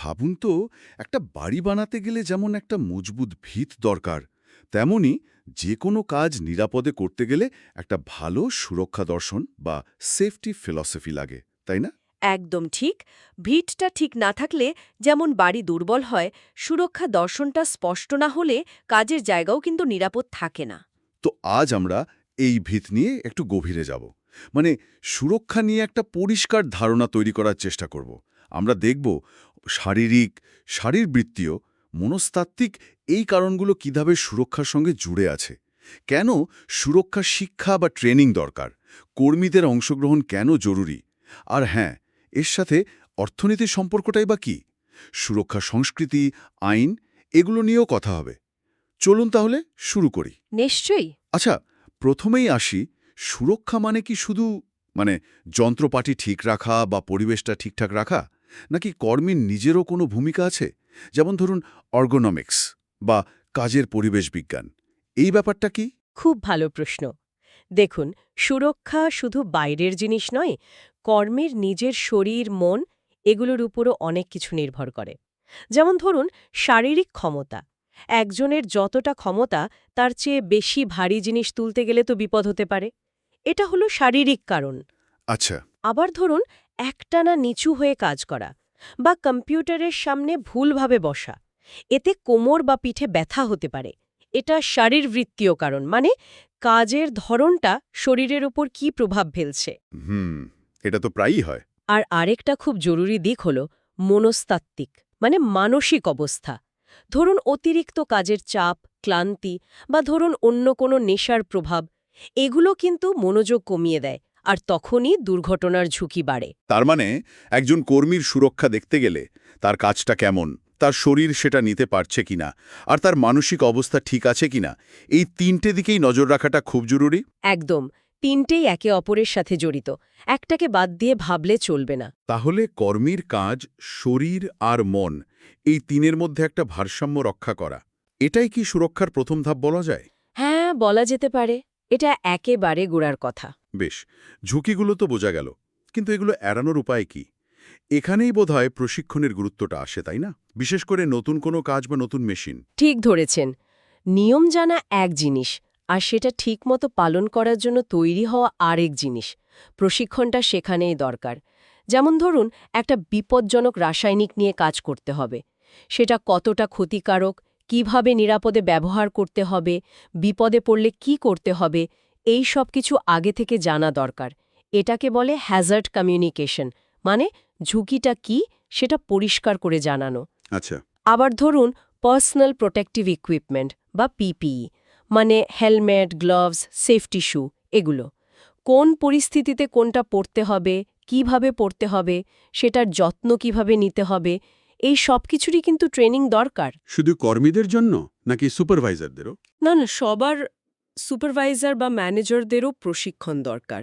ভাবুন তো একটা বাড়ি বানাতে গেলে যেমন একটা মজবুত ভিত দরকার তেমনি যে কোনো কাজ নিরাপদে করতে গেলে একটা ভালো সুরক্ষা দর্শন বা সেফটি ফিলসফি লাগে তাই না? একদম ঠিক। ভিটটা ঠিক না থাকলে যেমন বাড়ি দুর্বল হয় সুরক্ষা দর্শনটা স্পষ্ট না হলে কাজের জায়গাও কিন্তু নিরাপদ থাকে না। তো আজ আমরা এই ভিত নিয়ে একটু গভীরে যাব। মানে সুরক্ষা নিয়ে একটা পরিষ্কার ধারণা তৈরি করার চেষ্টা করব। আমরা দেখব শারীরিক শারীরবৃত্তীয় মনস্তাত্ত্বিক এই কারণগুলো কীভাবে সুরক্ষার সঙ্গে জুড়ে আছে? কেন সুরক্ষা শিক্ষা বা ট্রেনিং দরকার? কর্মীদের অংশগ্রহণ কেন জরুরি? আর হ্যাঁ এর সাথে অর্থনীতির সম্পর্কটাই বা কি? সুরক্ষা সংস্কৃতি আইন এগুলো নিয়েও কথা হবে। চলুন তাহলে শুরু করি। নিশ্চয়ই। আচ্ছা প্রথমেই আসি সুরক্ষা মানে কি শুধু মানে যন্ত্রপাতি ঠিক রাখা বা পরিবেশটা ঠিকঠাক রাখা? নাকি কর্মীর নিজেরও কোনো ভূমিকা আছে? যেমন ধরুন অর্গোনমিক্স বা কাজের পরিবেশ বিজ্ঞান। এই ব্যাপারটা কি? খুব ভালো প্রশ্ন। দেখুন সুরক্ষা শুধু বাইরের জিনিস নয় কর্মের নিজের শরীর মন এগুলোর উপরও অনেক কিছু নির্ভর করে। যেমন ধরুন শারীরিক ক্ষমতা। একজনের যতটা ক্ষমতা তার চেয়ে বেশি ভারী জিনিস তুলতে গেলে তো বিপদ হতে পারে। এটা হলো শারীরিক কারণ। আচ্ছা। আবার ধরুন একটানা নিচু হয়ে কাজ করা বা কম্পিউটারের সামনে ভুলভাবে বসা। এতে কোমর বা পিঠে ব্যথা হতে পারে। এটা শারীরবৃত্তীয় কারণ মানে কাজের ধরনটা শরীরের উপর কি প্রভাব ফেলছে। হুম এটা তো প্রায়ই হয়। আর আরেকটা খুব জরুরি দিক হল মনস্তাত্ত্বিক মানে মানসিক অবস্থা। ধরুন অতিরিক্ত কাজের চাপ ক্লান্তি বা ধরুন অন্য কোনো নেশার প্রভাব এগুলো কিন্তু মনোযোগ কমিয়ে দেয়। আর তখনই দুর্ঘটনার ঝুঁকি বাড়ে। তার মানে একজন কর্মীর সুরক্ষা দেখতে গেলে তার কাজটা কেমন তার শরীর সেটা নিতে পারছে কিনা আর তার মানসিক অবস্থা ঠিক আছে কিনা এই তিনটে দিকেই নজর রাখাটা খুব জরুরি? একদম তিনটেই একে অপরের সাথে জড়িত একটাকে বাদ দিয়ে ভাবলে চলবে না। তাহলে কর্মীর কাজ শরীর আর মন এই তিনের মধ্যে একটা ভারসাম্য রক্ষা করা এটাই কি সুরক্ষার প্রথম ধাপ বলা যায়? হ্যাঁ বলা যেতে পারে। এটা একেবারে গোড়ার কথা। বেশ ঝুঁকিগুলো তো বোঝা গেল কিন্তু এগুলো এড়ানোর উপায় কি? এখানেই বোধহয় প্রশিক্ষণের গুরুত্বটা আসে তাই না? বিশেষ করে নতুন কোনো কাজ বা নতুন মেশিন। ঠিক ধরেছেন। নিয়ম জানা এক জিনিস আর সেটা ঠিকমতো পালন করার জন্য তৈরি হওয়া আরেক জিনিস। প্রশিক্ষণটা সেখানেই দরকার। যেমন ধরুন একটা বিপজ্জনক রাসায়নিক নিয়ে কাজ করতে হবে। সেটা কতটা ক্ষতিকারক কীভাবে নিরাপদে ব্যবহার করতে হবে বিপদে পড়লে কি করতে হবে এই সব কিছু আগে থেকে জানা দরকার। এটাকে বলে হ্যাজার্ড কমিউনিকেশন মানে ঝুঁকিটা কি সেটা পরিষ্কার করে জানানো। আচ্ছা। আবার ধরুন পার্সোনাল প্রোটেক্টিভ ইকুইপমেন্ট বা পিপিই মানে হেলমেট গ্লোভস সেফটি শু এগুলো। কোন পরিস্থিতিতে কোনটা পড়তে হবে কীভাবে পড়তে হবে সেটার যত্ন কীভাবে নিতে হবে এই সব কিছুরই কিন্তু ট্রেনিং দরকার। শুধু কর্মীদের জন্য নাকি সুপারভাইজারদেরও না না সবার সুপারভাইজার বা ম্যানেজারদেরও প্রশিক্ষণ দরকার।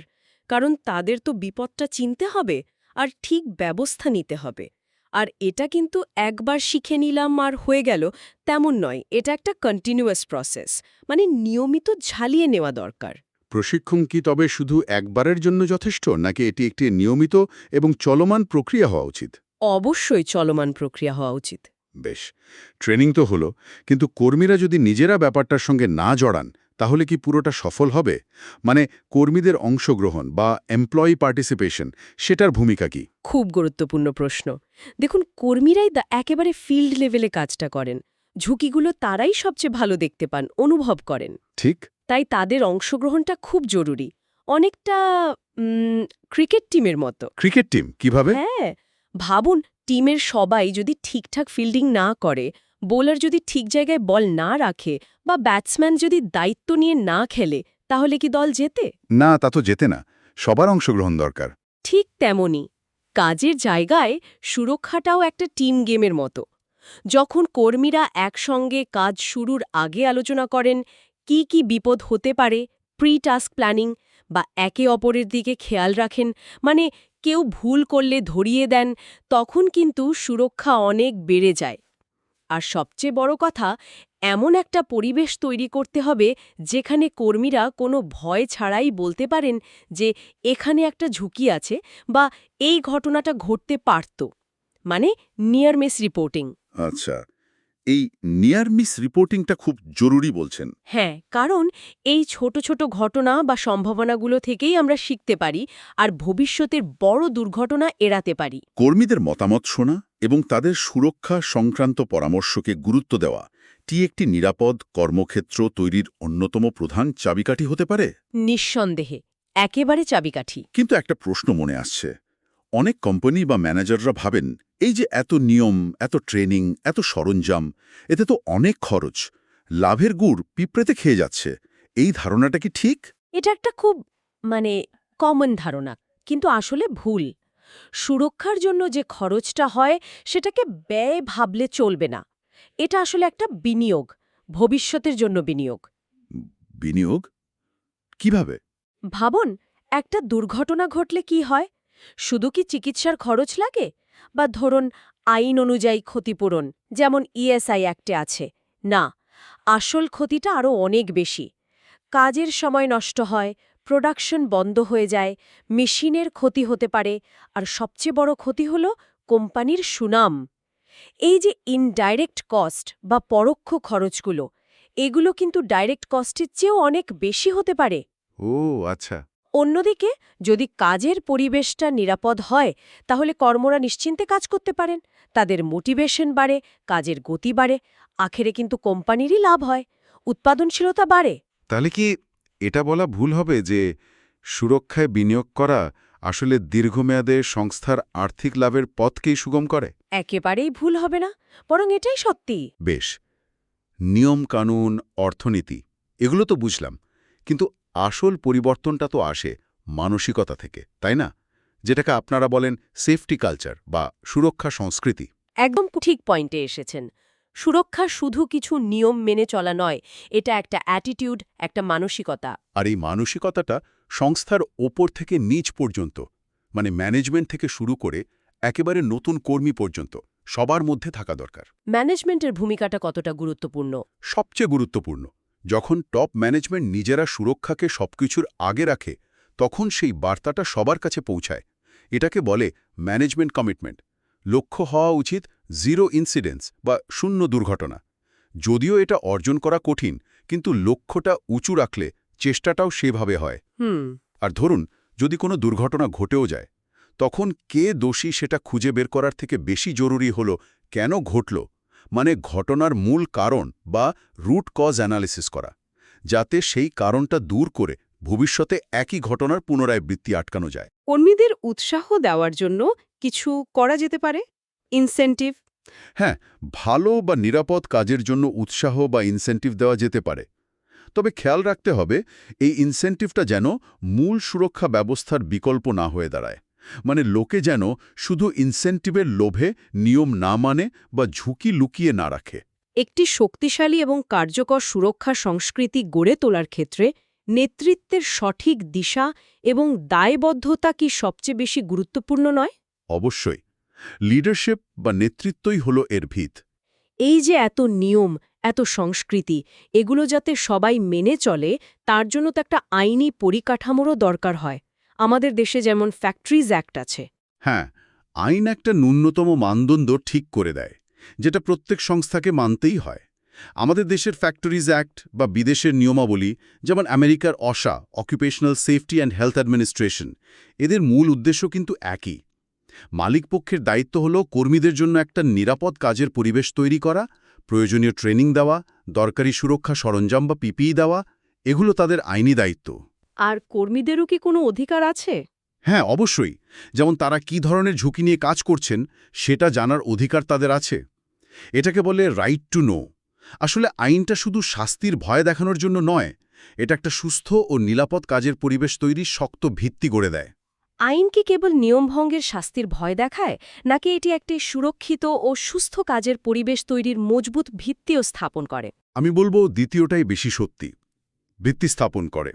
কারণ তাদের তো বিপদটা চিনতে হবে আর ঠিক ব্যবস্থা নিতে হবে। আর এটা কিন্তু একবার শিখে নিলাম আর হয়ে গেল তেমন নয় এটা একটা কন্টিনিউয়াস প্রসেস মানে নিয়মিত ঝালিয়ে নেওয়া দরকার। প্রশিক্ষণ কি তবে শুধু একবারের জন্য যথেষ্ট নাকি এটি একটি নিয়মিত এবং চলমান প্রক্রিয়া হওয়া উচিত? অবশ্যই চলমান প্রক্রিয়া হওয়া উচিত। বেশ ট্রেনিং তো হলো কিন্তু কর্মীরা যদি নিজেরা ব্যাপারটার সঙ্গে না জড়ান তাহলে কি পুরোটা সফল হবে? মানে কর্মীদের অংশগ্রহণ বা এমপ্লয়ি পার্টিসিপেশন সেটার ভূমিকা কি? খুব গুরুত্বপূর্ণ প্রশ্ন। দেখুন কর্মীরাই দা একেবারে ফিল্ড লেভেলে কাজটা করেন। ঝুঁকিগুলো তারাই সবচেয়ে ভালো দেখতে পান অনুভব করেন। ঠিক। তাই তাদের অংশগ্রহণটা খুব জরুরি। অনেকটা ক্রিকেট টিমের মতো। ক্রিকেট টিম কীভাবে? হ্যাঁ ভাবুন টিমের সবাই যদি ঠিকঠাক ফিল্ডিং না করে বোলার যদি ঠিক জায়গায় বল না রাখে বা ব্যাটসম্যান যদি দায়িত্ব নিয়ে না খেলে তাহলে কি দল জেতে? না তা তো যেতে না। সবার অংশগ্রহণ দরকার। ঠিক তেমনি কাজের জায়গায় সুরক্ষাটাও একটা টিম গেমের মতো। যখন কর্মীরা একসঙ্গে কাজ শুরুর আগে আলোচনা করেন কি কি বিপদ হতে পারে প্রি টাস্ক প্ল্যানিং বা একে অপরের দিকে খেয়াল রাখেন মানে কেউ ভুল করলে ধরিয়ে দেন, তখন কিন্তু সুরক্ষা অনেক বেড়ে যায়। আর সবচেয়ে বড় কথা, এমন একটা পরিবেশ তৈরি করতে হবে যেখানে কর্মীরা কোনো ভয় ছাড়াই বলতে পারেন যে এখানে একটা ঝুঁকি আছে বা এই ঘটনাটা ঘটতে পারত। মানে নিয়ার মিস রিপোর্টিং। আচ্ছা। এই নিয়ার মিস রিপোর্টিংটা খুব জরুরি বলছেন। হ্যাঁ কারণ এই ছোট ছোট ঘটনা বা সম্ভাবনাগুলো থেকেই আমরা শিখতে পারি আর ভবিষ্যতের বড় দুর্ঘটনা এড়াতে পারি। কর্মীদের মতামত শোনা এবং তাদের সুরক্ষা সংক্রান্ত পরামর্শকে গুরুত্ব দেওয়া টি একটি নিরাপদ কর্মক্ষেত্র তৈরির অন্যতম প্রধান চাবিকাঠি হতে পারে? নিঃসন্দেহে একেবারে চাবিকাঠি। কিন্তু একটা প্রশ্ন মনে আসছে। অনেক কোম্পানি বা ম্যানেজাররা ভাবেন এই যে এত নিয়ম এত ট্রেনিং এত সরঞ্জাম এতে তো অনেক খরচ। লাভের গুড় পিঁপড়েতে খেয়ে যাচ্ছে। এই ধারণাটা কি ঠিক? এটা একটা খুব মানে কমন ধারণা কিন্তু আসলে ভুল। সুরক্ষার জন্য যে খরচটা হয় সেটাকে ব্যয় ভাবলে চলবে না। এটা আসলে একটা বিনিয়োগ ভবিষ্যতের জন্য বিনিয়োগ। বিনিয়োগ? কীভাবে? ভাবন একটা দুর্ঘটনা ঘটলে কি হয়? শুধু কি চিকিৎসার খরচ লাগে? বা ধরুন, আইন অনুযায়ী ক্ষতিপূরণ, যেমন ইএসআই অ্যাক্টে আছে। না, আসল ক্ষতিটা আরও অনেক বেশি। কাজের সময় নষ্ট হয়, প্রোডাকশন বন্ধ হয়ে যায়, মেশিনের ক্ষতি হতে পারে, আর সবচেয়ে বড় ক্ষতি হল কোম্পানির সুনাম। এই যে ইনডাইরেক্ট কস্ট বা পরোক্ষ খরচগুলো, এগুলো কিন্তু ডাইরেক্ট কস্টের চেয়েও অনেক বেশি হতে পারে। ও আচ্ছা। অন্যদিকে যদি কাজের পরিবেশটা নিরাপদ হয় তাহলে কর্মরা নিশ্চিন্তে কাজ করতে পারেন। তাদের মোটিভেশন বাড়ে কাজের গতি বাড়ে আখেরে কিন্তু কোম্পানিরই লাভ হয় উৎপাদনশীলতা বাড়ে। তাহলে কি এটা বলা ভুল হবে যে সুরক্ষায় বিনিয়োগ করা আসলে দীর্ঘমেয়াদে সংস্থার আর্থিক লাভের পথকেই সুগম করে? একেবারেই ভুল হবে না বরং এটাই সত্যি। বেশ নিয়ম কানুন অর্থনীতি এগুলো তো বুঝলাম কিন্তু আসল পরিবর্তনটা তো আসে মানসিকতা থেকে তাই না? যেটাকে আপনারা বলেন সেফটি কালচার বা সুরক্ষা সংস্কৃতি। একদম ঠিক পয়েন্টে এসেছেন। সুরক্ষা শুধু কিছু নিয়ম মেনে চলা নয় এটা একটা অ্যাটিটিউড একটা মানসিকতা। আর এই মানসিকতাটা সংস্থার ওপর থেকে নিচ পর্যন্ত মানে ম্যানেজমেন্ট থেকে শুরু করে একেবারে নতুন কর্মী পর্যন্ত সবার মধ্যে থাকা দরকার। ম্যানেজমেন্টের ভূমিকাটা কতটা গুরুত্বপূর্ণ? সবচেয়ে গুরুত্বপূর্ণ। যখন টপ ম্যানেজমেন্ট নিজেরা সুরক্ষাকে সবকিছুর আগে রাখে তখন সেই বার্তাটা সবার কাছে পৌঁছায়। এটাকে বলে ম্যানেজমেন্ট কমিটমেন্ট লক্ষ্য হওয়া উচিত জিরো ইনসিডেন্স বা শূন্য দুর্ঘটনা। যদিও এটা অর্জন করা কঠিন কিন্তু লক্ষ্যটা উঁচু রাখলে চেষ্টাটাও সেভাবে হয়। হুম। আর ধরুন যদি কোনো দুর্ঘটনা ঘটেও যায় তখন কে দোষী সেটা খুঁজে বের করার থেকে বেশি জরুরি হল কেন ঘটল? মানে ঘটনার মূল কারণ বা রুট কজ অ্যানালিসিস করা যাতে সেই কারণটা দূর করে ভবিষ্যতে একই ঘটনার পুনরাবৃত্তি আটকানো যায়। কর্মীদের উৎসাহ দেওয়ার জন্য কিছু করা যেতে পারে? ইনসেন্টিভ হ্যাঁ ভালো বা নিরাপদ কাজের জন্য উৎসাহ বা ইনসেন্টিভ দেওয়া যেতে পারে। তবে খেয়াল রাখতে হবে এই ইনসেন্টিভটা যেন মূল সুরক্ষা ব্যবস্থার বিকল্প না হয়ে দাঁড়ায়। মানে লোকে যেন শুধু ইনসেন্টিভের লোভে নিয়ম না মানে বা ঝুঁকি লুকিয়ে না রাখে। একটি শক্তিশালী এবং কার্যকর সুরক্ষা সংস্কৃতি গড়ে তোলার ক্ষেত্রে নেতৃত্বের সঠিক দিশা এবং দায়বদ্ধতা কি সবচেয়ে বেশি গুরুত্বপূর্ণ নয়? অবশ্যই। লিডারশিপ বা নেতৃত্বই হল এর ভিত। এই যে এত নিয়ম এত সংস্কৃতি এগুলো যাতে সবাই মেনে চলে তার জন্য তো একটা আইনি পরিকাঠামোরও দরকার হয়। আমাদের দেশে যেমন ফ্যাক্টরিজ অ্যাক্ট আছে। হ্যাঁ আইন একটা ন্যূনতম মানদণ্ড ঠিক করে দেয়, যেটা প্রত্যেক সংস্থাকে মানতেই হয়। আমাদের দেশের ফ্যাক্টরিজ অ্যাক্ট বা বিদেশের নিয়মাবলী, যেমন আমেরিকার OSHA occupational safety and health administration এদের মূল উদ্দেশ্য কিন্তু একই। মালিকপক্ষের দায়িত্ব হল কর্মীদের জন্য একটা নিরাপদ কাজের পরিবেশ তৈরি করা, প্রয়োজনীয় ট্রেনিং দেওয়া, দরকারি সুরক্ষা সরঞ্জাম বা পিপিই দেওয়া, এগুলো তাদের আইনি দায়িত্ব। আর কর্মীদেরও কি কোনো অধিকার আছে? হ্যাঁ অবশ্যই। যেমন তারা কি ধরনের ঝুঁকি নিয়ে কাজ করছেন সেটা জানার অধিকার তাদের আছে। এটাকে বলে রাইট টু নো আসলে আইনটা শুধু শাস্তির ভয় দেখানোর জন্য নয় এটা একটা সুস্থ ও নিরাপদ কাজের পরিবেশ তৈরির শক্ত ভিত্তি গড়ে দেয়। আইন কি কেবল নিয়মভঙ্গের শাস্তির ভয় দেখায় নাকি এটি একটি সুরক্ষিত ও সুস্থ কাজের পরিবেশ তৈরির মজবুত ভিত্তিও স্থাপন করে? আমি বলব দ্বিতীয়টাই বেশি সত্যি ভিত্তি স্থাপন করে।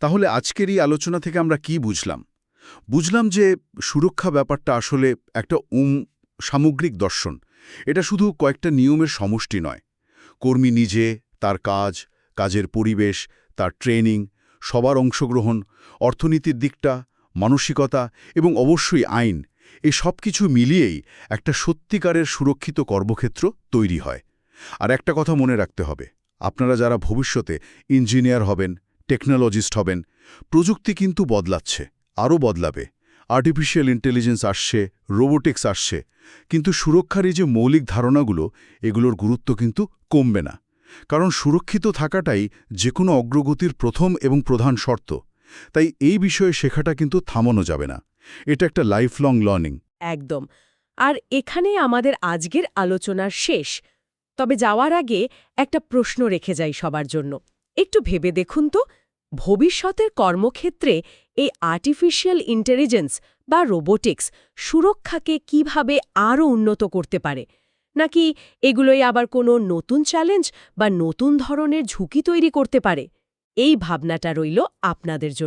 তাহলে আজকের এই আলোচনা থেকে আমরা কি বুঝলাম? বুঝলাম যে সুরক্ষা ব্যাপারটা আসলে একটা উম সামগ্রিক দর্শন। এটা শুধু কয়েকটা নিয়মের সমষ্টি নয়। কর্মী নিজে, তার কাজ, কাজের পরিবেশ, তার ট্রেনিং, সবার অংশগ্রহণ, অর্থনীতির দিকটা, মানসিকতা এবং অবশ্যই আইন এই সব কিছু মিলিয়েই একটা সত্যিকারের সুরক্ষিত কর্মক্ষেত্র তৈরি হয়। আর একটা কথা মনে রাখতে হবে। আপনারা যারা ভবিষ্যতে ইঞ্জিনিয়ার হবেন টেকনোলজিস্ট হবেন। প্রযুক্তি কিন্তু বদলাচ্ছে, আরও বদলাবে। আর্টিফিশিয়াল ইন্টেলিজেন্স আসছে রোবোটিক্স আসছে। কিন্তু সুরক্ষার এই যে মৌলিক ধারণাগুলো, এগুলোর গুরুত্ব কিন্তু কমবে না। কারণ সুরক্ষিত থাকাটাই যে কোনো অগ্রগতির প্রথম এবং প্রধান শর্ত। তাই এই বিষয়ে শেখাটা কিন্তু থামানো যাবে না। এটা একটা লাইফলং লার্নিং একদম। আর এখানে আমাদের আজকের আলোচনার শেষ। তবে যাওয়ার আগে একটা প্রশ্ন রেখে যাই সবার জন্য। একটু ভেবে দেখুন তো, ভবিষ্যতের কর্মক্ষেত্রে এই আর্টিফিশিয়াল ইন্টেলিজেন্স বা রোবোটিক্স সুরক্ষাকে কীভাবে আরও উন্নত করতে পারে? নাকি এগুলোই আবার কোনো নতুন চ্যালেঞ্জ বা নতুন ধরনের ঝুঁকি তৈরি করতে পারে? এই ভাবনাটা রইল আপনাদের জন্য।